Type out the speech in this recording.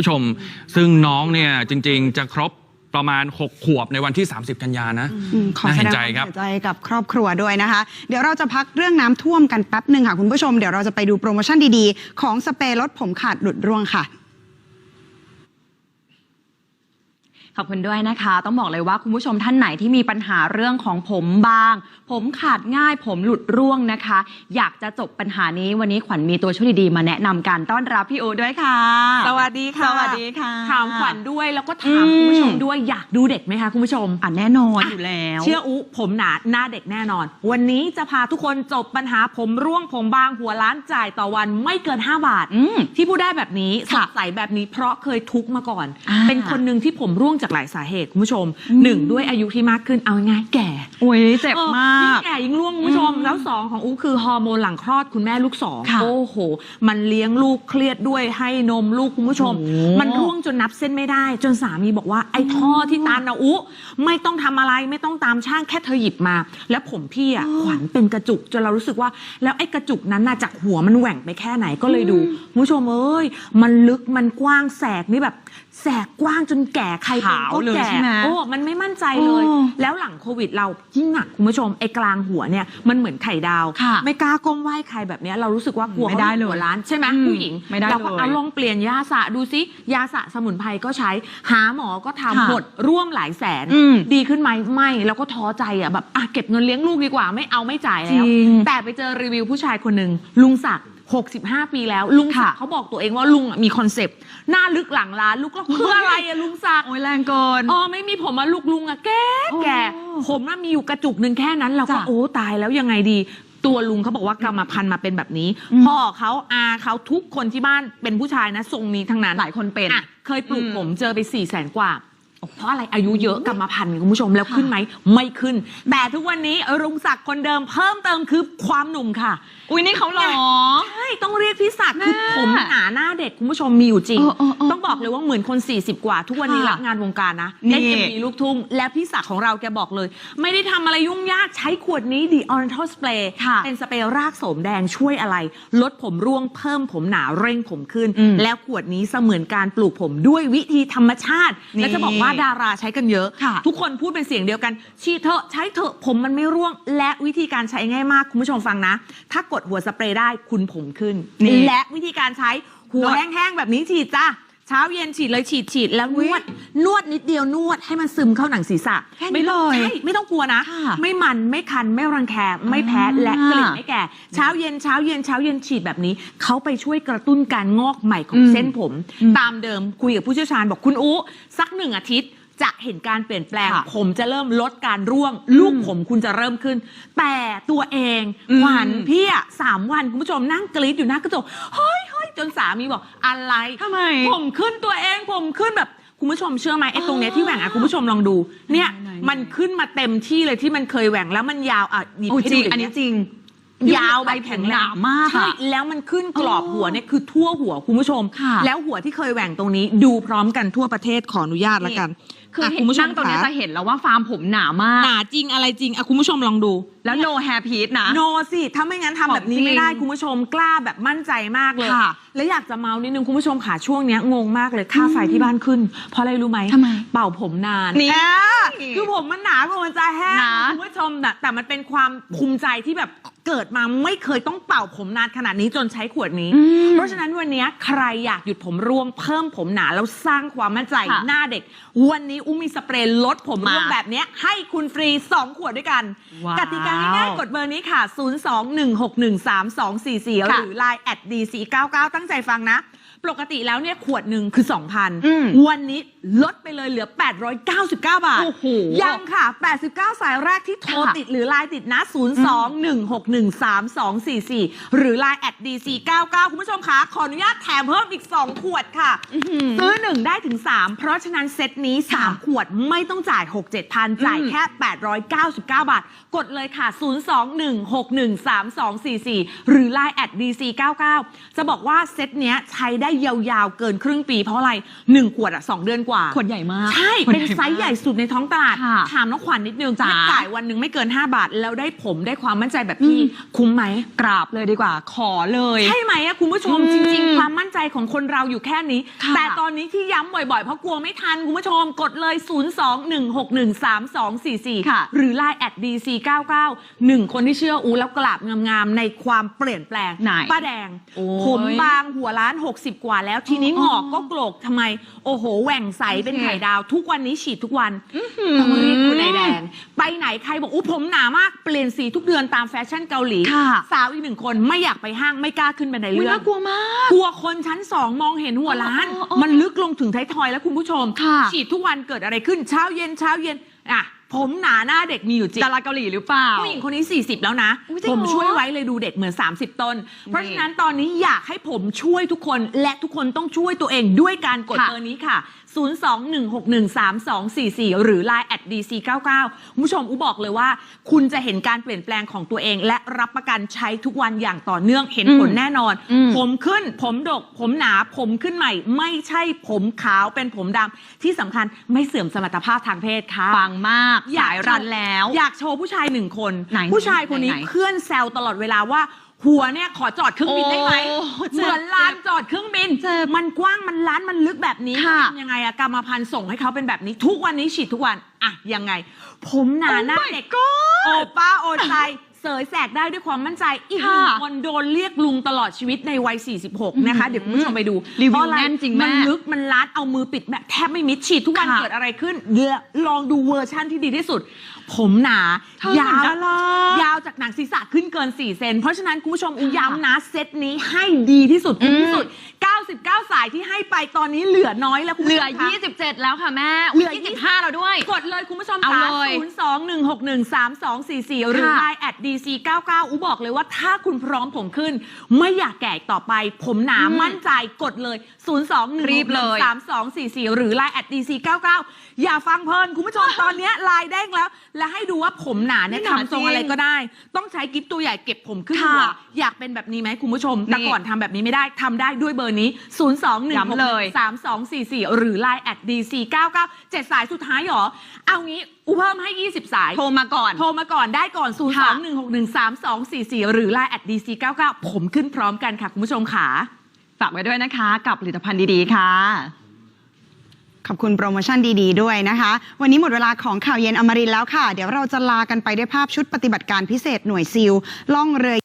ผู้ชมซึ่งน้องเนี่ยจริง ๆ จะครบประมาณ 6 ขวบในวันที่ 30 กันยานะอืมขอน่าแสเห็ดนงใจความครับ เสียใจกับครอบครัวด้วยนะคะ เดี๋ยวเราจะพักเรื่องน้ำท่วมกันแป๊บหนึ่งค่ะคุณผู้ชม เดี๋ยวเราจะไปดูโปรโมชั่นดีๆ ของสเปรย์ลดผมขาดหลุดร่วงค่ะ ขอบคุณด้วยนะคะ ต้องบอกเลยว่าคุณผู้ชมท่านไหนที่มีปัญหาเรื่องของผมบาง ผมขาดง่ายผมหลุดร่วงนะคะ อยากจะจบปัญหานี้วันนี้ขวัญมีตัวช่วยดีๆมาแนะนำกันต้อนรับพี่โอด้วยค่ะ สวัสดีค่ะ สวัสดีค่ะ ถามขวัญด้วยแล้วก็ถามอืม คุณผู้ชมด้วยอยากดูเด็กไหมคะคุณผู้ชม อะแน่นอนอยู่แล้ว เชื่ออุผมหนาหน้าเด็กแน่นอน วันนี้จะพาทุกคนจบปัญหาผมร่วงผมบางหัวล้านจ่ายต่อวันไม่เกิน 5 บาท อืม ที่พูดได้แบบนี้สค่ะดใสแบบนี้เพราะเคยทุกข์มาก่อน อ่าเป็นคนหนึ่งที่ผมร่วงจากหลายสาเหตุคุณผู้ชมอืมหนึ่งด้วยอายุที่มากขึ้นเอาง่ายๆแก่โอ้ยเจ็บมายิ่งกแก่ยิ่งร่วงคุณผู้ชมอืมแล้วสองของอูคือฮอร์โมนหลังคลอดคุณแม่ลูกสองค่ะโอ้โห มันเลี้ยงลูกเครียดด้วยให้นมลูกคุณผู้ชมโอ้โหมันร่วงจนนับเส้นไม่ได้ จนสามีบอกว่าไอ้ท่อที่ตันนะอุไม่ต้องทำอะไรไม่ต้องตามช่างแค่เธอหยิบมา แล้วผมพี่อะขวัญเป็นกระจุกจนเรารู้สึกว่า แล้วไอ้กระจุกนั้นน่ะจากหัวมันแหว่งไปแค่ไหนก็เลยดูคุณผู้ชมเอ้ยมันลึกมันกว้างแสกนี่แบบ แสกกว้างจนแก่ใครเป็นขาวก็เลยแก่ใช่ไหมโอ้มันไม่มั่นใจเลยโอ้แล้วหลังโควิดเรายิ่งหนักคุณผู้ชมไอ้กลางหัวเนี่ยมันเหมือนไข่ดาวค่ะไม่กล้าก้มไหว้ใครแบบเนี้ยเรารู้สึกว่ากลัวไม่ได้เลยหัวล้านใช่ไหมอืมผู้หญิงไม่ได้เราก็เลยเอาลองเปลี่ยนยาสระดูซิยาสระสมุนไพรก็ใช้หาหมอก็ทำค่ะหมดร่วมหลายแสนอืมดีขึ้นไหมไม่แล้วก็ท้อใจอะแบบอะเก็บเงินเลี้ยงลูกดีกว่าไม่เอาไม่จ่ายแล้วจริงแต่ไปเจอรีวิวผู้ชายคนหนึ่งลุงศักดิ์65 ปีแล้ว ลุงศักดิ์ค่ะเขาบอกตัวเองว่าลุงอะมีคอนเซปต์หน้าลึกหลังล้านลูกแล้วคืออะไรอะลุงศักดิ์โอ้ยแรงเกินอ๋อไม่มีผมอะลูกลุงอะแก่แก่โอ้ผมน่ะมีอยู่กระจุกหนึ่งแค่นั้น เราก็จ้ะโอ้ตายแล้วยังไงดีตัวลุงเขาบอกว่ากรรมพันธุ์มาเป็นแบบนี้อืมพ่อเขาอาเขาทุกคนที่บ้านเป็นผู้ชายนะทรงนี้ทั้งนั้นหลายคนเป็นอะเคยปลูกอืมผมเจอไป4ี่แสนกว่า เพราะอะไรอายุเยอะกรรมพันธุ์คุณผู้ชมแล้วขึ้นไหมไม่ขึ้น แต่ทุกวันนี้ลุงศักดิ์คนเดิมเพิ่มเติมคือความหนุ่มค่ะ อุ้ยนี่เขาหรอใช่ ต้องเรียกพี่ศักดิ์คือแม่ผมหนาหน้าเด็กคุณผู้ชมมีอยู่จริงเออเออเออต้องบอกเลยว่าเหมือนคน 40 กว่า ทุกวันนี้ค่ะรับงานวงการนะนี่เล่นเอ็มวีลูกทุ่ง และพี่ศักดิ์ของเราแกบอกเลย ไม่ได้ทำอะไรยุ่งยากใช้ขวดนี้ The Oriental Spray ค่ะเป็นสเปรย์รากโสมแดงช่วยอะไร ลดผมร่วงเพิ่มผมหนาเร่งผมขึ้นอืมแล้วขวดนี้เสมือนการปลูกผมด้วยวิธีธรรมชาตินี่และจะบอกว่าดาราใช้กันเยอะค่ะทุกคนพูดเป็นเสียงเดียวกันฉีดเถอะใช้เถอะผมมันไม่ร่วง และวิธีการใช้ง่ายมากคุณผู้ชมฟังนะ ถ้ากดหัวสเปรย์ได้คุณผมขึ้นนี่ และวิธีการใช้หัวนวด แห้งๆแบบนี้ฉีดจ้าเช้าเย็นฉีดเลยฉีดฉีดแล้วนวด นวดนิดเดียวนวดให้มันซึมเข้าหนังศีรษะแค่นี้ไม่ต้องเลยใช่ไม่ต้องกลัวนะ ค่ะไม่มันไม่คันไม่รังแคไม่แพ้อ่า และกลิ่นไม่แก่ เช้าเย็นเช้าเย็นเช้าเย็นฉีดแบบนี้เขาไปช่วยกระตุ้นการงอกใหม่ของอืมเส้นผมอืมตามเดิมคุยกับผู้เชี่ยวชาญบอกคุณอู้สักหนึ่งอาทิตย์ จะเห็นการเปลี่ยนแปลง ค่ะผมจะเริ่มลดการร่วง ลูกผมคุณจะเริ่มขึ้น แต่ตัวเองอืมขวัญพี่อะสามวันคุณผู้ชมนั่งกรี๊ดอยู่หน้ากระจกเฮ้ยเฮ้ยจนสามีบอกอะไร ทำไม ผมขึ้นตัวเองผมขึ้นแบบคุณผู้ชมเชื่อไหมไอ้ตรงเนี้ยที่แหว่งอะคุณผู้ชมลองดู เนี่ยไหนๆๆ มันขึ้นมาเต็มที่เลยที่มันเคยแหว่งแล้วมันยาวอะหยิบโอ้ให้จดูริงย่าอันเยนี้จริง ยาวใบไปแข็แข็งงหนามากใช่อะแล้วมันขึ้นกรอบอ๋อหัวเนี่ยคือทั่วหัวคุณผู้ชมค่ะแล้วหัวที่เคยแหว่งตรงนี้ดูพร้อมกันทั่วประเทศขออนุญาตแล้วกันคืออะเห็คุนณผู้ชมนั่งตรงเนี้ยขาจะเห็นแล้วว่าฟาร์มผมหนามาก หนาจริงอะไรจริงอะคุณผู้ชมลองดู แล้ว no hair piece นะโนสิ ถ้าไม่งั้นทำแบบนี้ของจริงไม่ได้คุณผู้ชมกล้าแบบมั่นใจมากเลยค่ะแล้วอยากจะเมานิดนึงคุณผู้ชมค่ะช่วงเนี้ยงงมากเลยค่าไฟที่บ้านขึ้น เพราะอะไรรู้ไหมทำไม เป่าผมนานนี่อ่าคือผมมันหนากว่ามันจะแห้งหนาคุณผู้ชมแต่แต่มันเป็นความภูมิใจที่แบบ เกิดมาไม่เคยต้องเป่าผมนานขนาดนี้จนใช้ขวดนี้อืมเพราะฉะนั้นวันนี้ใครอยากหยุดผมร่วงเพิ่มผมหนาแล้วสร้างความมั่นใจค่ะหน้าเด็ก วันนี้อุ้มมีสเปรย์ลดผมร่วงมาแบบเนี้ยให้คุณฟรี 2 ขวดด้วยกันว้าวกติกาง่ายๆกดเบอร์นี้ค่ะ 021613244ค่ะหรือ Line at dc99 ตั้งใจฟังนะ ปกติแล้วเนี่ยขวดหนึ่งคืออืม2,000 วันนี้ ลดไปเลยเหลือ 899 บาท โอ้โหยังค่ะ 89 สายแรกที่โทรค่ะติดหรือ Line ติดนะ 021613244 หรือ Line at dc99 คุณผู้ชมคะ ขออนุญาตแถมเพิ่มอีก 2 ขวดค่ะ ซื้อ 1 ได้ถึง 3 เพราะฉะนั้นเซตนี้ค่ะ3ขวดไม่ต้องจ่าย 6 7พันจ่ายแค่ 899 บาท กดเลยค่ะ 021613244 หรือ Line at dc99 จะบอกว่าเซตเนี้ยใช้ได้ยาวๆเกินครึ่งปีเพราะอะไรหนึ่งขวดอะสองเดือนกว่าขวดใหญ่มากใช่ ขวดเป็นไซส์ใหญ่สุดในท้องตลาด ค่ะถามน้องขวัญนิดนึงจ๋า ถ้าจ่ายวันหนึ่งไม่เกิน 5 บาท แล้วได้ผมได้ความมั่นใจแบบพี่คุ้มไหม กราบเลยดีกว่า ขอเลย ใช่ไหมอะคุณผู้ชมอืมจริง ๆ ความมั่นใจของคนเราอยู่แค่นี้ ค่ะ แต่ตอนนี้ที่ย้ำบ่อยๆ เพราะกลัวไม่ทัน คุณผู้ชมกดเลย 021613244ค่ะหรือ Line at dc99 หนึ่งคนที่เชื่ออูแล้วกราบงามๆในความเปลี่ยนแปลงไหนป้าแดง โอ้ยผมบางหัวล้าน 60 กว่าแล้วทีนี้อ๋งออกก็โกรกทำไม โอ้โหแหว่งใสเป็นโอเคไข่ดาว ทุกวันนี้ฉีดทุกวันต้องเรียกคุณนายแดง ไปไหนใครบอกอู้ผมหนามากเปลี่ยนสีทุกเดือนตามแฟชั่นเกาหลี ค่ะ สาวอีกหนึ่งคนไม่อยากไปห้างไม่กล้าขึ้นบันไดอุ๊ยเลื่อนน่ากลัวมาก กลัวคนชั้นสองมองเห็นหัวล้านอ๋ออ๋อมันลึกลงถึงท้ายทอยแล้วคุณผู้ชม ค่ะ ฉีดทุกวันเกิดอะไรขึ้นเช้าเย็นเช้าเย็นอะผมหนาหน้าเด็กมีอยู่จริง ดาราเกาหลีหรือเปล่า ผู้หญิงคนนี้ 40 แล้วนะ อุ๊ยจริงผมเหรอช่วยไว้เลยดูเด็กเหมือน 30 ต้น เพราะฉะนั้นตอนนี้อยากให้ผมช่วยทุกคน และทุกคนต้องช่วยตัวเองด้วยการกดค่ะ เบอร์นี้ค่ะ 021613244 หรือ Line at dc99 คุณผู้ชมอุบอกเลยว่า คุณจะเห็นการเปลี่ยนแปลงของตัวเอง และรับประกันใช้ทุกวันอย่างต่อเนื่องเห็นผลแน่นอน อืม ผมขึ้น ผมดก ผมหนา ผมขึ้นใหม่ ไม่ใช่ผมขาวเป็นผมดำที่สำคัญไม่เสื่อมสมรรถภาพทางเพศค่ะ ปังมากอยาก สายรันแล้ว อยากโชว์ผู้ชายหนึ่งคน ไหนผู้ชายคนนี้ไหนไหน เพื่อนแซวตลอดเวลาว่า หัวเนี่ยขอจอดเครื่องบินได้ไหมโอ้เจ็บเหมือนลานจอดเครื่องบิน เจ็บมันกว้างมันล้านมันลึกแบบนี้ค่ะ ทำยังไงอะกรรมพันธุ์ส่งให้เขาเป็นแบบนี้ ทุกวันนี้ฉีดทุกวันอะยังไง ผมหนาหน้า Oh my เด็ก God โอป้าโอใจ เสยแสกได้ด้วยความมั่นใจ อีกหค่ะนึ่งคนโดนเรียกลุงตลอดชีวิตในวัย 46 นะคะ เดี๋ยวคุณผู้ชมไปดูรีวิวเพาะอะไแน่นจริงแม่มันลึกมันล้านเอามือปิดแบบแทบไม่มิดฉีดทุกวันค่ะเกิดอะไรขึ้นเดี๋ยวลองดูเวอร์ชั่นที่ดีที่สุด ผมหนาเธอเหมืยาอนวดารายาวจากหนังศีรษะขึ้นเกิน 4 เซนเพราะฉะนั้นคุณผู้ชมอุย้ำนะเซตนี้ให้ดีที่สุดคุ้มที่สุด 99 สายที่ให้ไปตอนนี้เหลือน้อยแล้วคุณเหผู้ลืชอมคะ 27 แล้วค่ะแม่เหลือ25แล้วด้วย กดเลยคุณผู้ชมเอาค่ะเลย021613244 หรือค่ะ Line at dc99 อูบอกเลยว่าถ้าคุณพร้อมผมขึ้น ไม่อยากแก่อีกต่อไป ผมหนาอืมมั่นใจกดเลย รีบเลย 021613244 หรือ Line at dc99 อย่าฟังเพลิน คุณผู้ชม ตอนเนี้ไลน์เด้งแล้ว และให้ดูว่าผมหนาเนี่ยนี่หนาทำทรงจริงอะไรก็ได้ ต้องใช้กิฟตัวใหญ่เก็บผมขึ้นค่ะหัวอยากเป็นแบบนี้ไหมคุณผู้ชมแต่นี่ ก่อนทำแบบนี้ไม่ได้ทำได้ด้วยเบอร์นี้0 2ย้ำเลย1 6 3 2 4 4 หรือ Line at dc 9 9 7 สายสุดท้ายเหรอ เอางี้อูเพิ่มให้ 20 สาย โทรมาก่อน โทรมาก่อนได้ก่อน0ค่ะ2 1 6 1 3 2 4 4 หรือ Line at dc 9 9 ผมขึ้นพร้อมกันค่ะ คุณผู้ชมค่ะ ฝากไว้ด้วยนะคะ กับผลิตภัณฑ์ดีๆ ค่ะ ขอบคุณโปรโมชั่นดีๆ ด้วยนะคะ วันนี้หมดเวลาของข่าวเย็นอมรินทร์แล้วค่ะ เดี๋ยวเราจะลากันไปด้วยภาพชุดปฏิบัติการพิเศษหน่วยซิลล่องเรือ